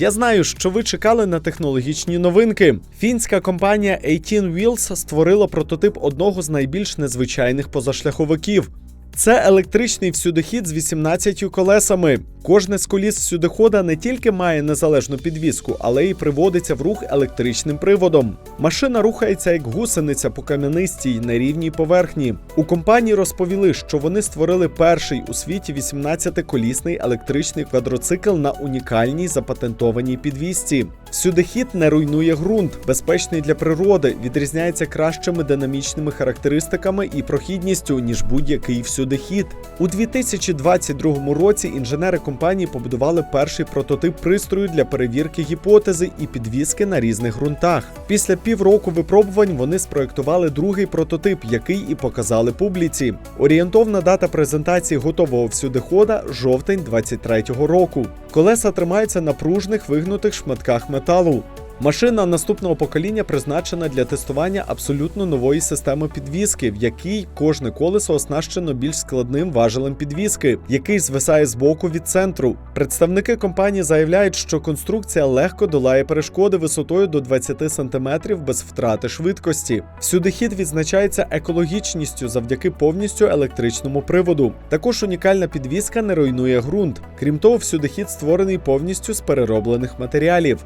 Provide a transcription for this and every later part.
Я знаю, що ви чекали на технологічні новинки. Фінська компанія 18 Wheels створила прототип одного з найбільш незвичайних позашляховиків. Це електричний всюдихід з 18 колесами. Кожне з коліс всюдихода не тільки має незалежну підвіску, але й приводиться в рух електричним приводом. Машина рухається як гусениця по кам'янистій нерівній поверхні. У компанії розповіли, що вони створили перший у світі 18-колісний електричний квадроцикл на унікальній запатентованій підвісці. Всюдихід не руйнує ґрунт, безпечний для природи, відрізняється кращими динамічними характеристиками і прохідністю, ніж будь-який всюдихід. У 2022 році інженери компанії побудували перший прототип пристрою для перевірки гіпотези і підвіски на різних ґрунтах. Після півроку випробувань вони спроектували другий прототип, який і показали публіці. Орієнтовна дата презентації готового всюдихода жовтень 23-го року. Колеса тримаються на пружних вигнутих шматках металу. Машина наступного покоління призначена для тестування абсолютно нової системи підвіски, в якій кожне колесо оснащено більш складним важелем підвіски, який звисає з боку від центру. Представники компанії заявляють, що конструкція легко долає перешкоди висотою до 20 см без втрати швидкості. Всюди хід відзначається екологічністю завдяки повністю електричному приводу. Також унікальна підвіска не руйнує ґрунт. Крім того, всюди хід створений повністю з перероблених матеріалів.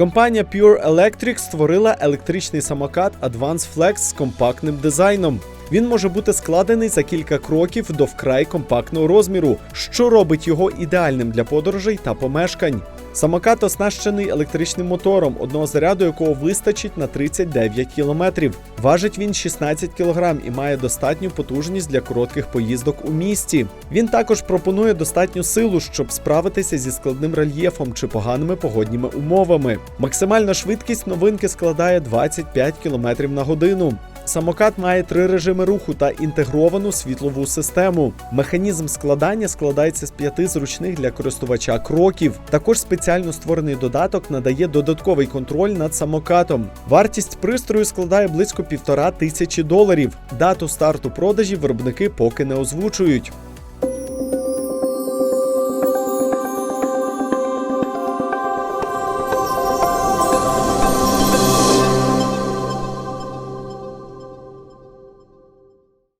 Компанія Pure Electric створила електричний самокат Advance Flex з компактним дизайном. Він може бути складений за кілька кроків до вкрай компактного розміру, що робить його ідеальним для подорожей та помешкань. Самокат оснащений електричним мотором, одного заряду якого вистачить на 39 кілометрів. Важить він 16 кг і має достатню потужність для коротких поїздок у місті. Він також пропонує достатню силу, щоб справитися зі складним рельєфом чи поганими погодніми умовами. Максимальна швидкість новинки складає 25 км на годину. Самокат має три режими руху та інтегровану світлову систему. Механізм складання складається з п'яти зручних для користувача кроків. Також спеціально створений додаток надає додатковий контроль над самокатом. Вартість пристрою складає близько півтора тисячі доларів. Дату старту продажів виробники поки не озвучують.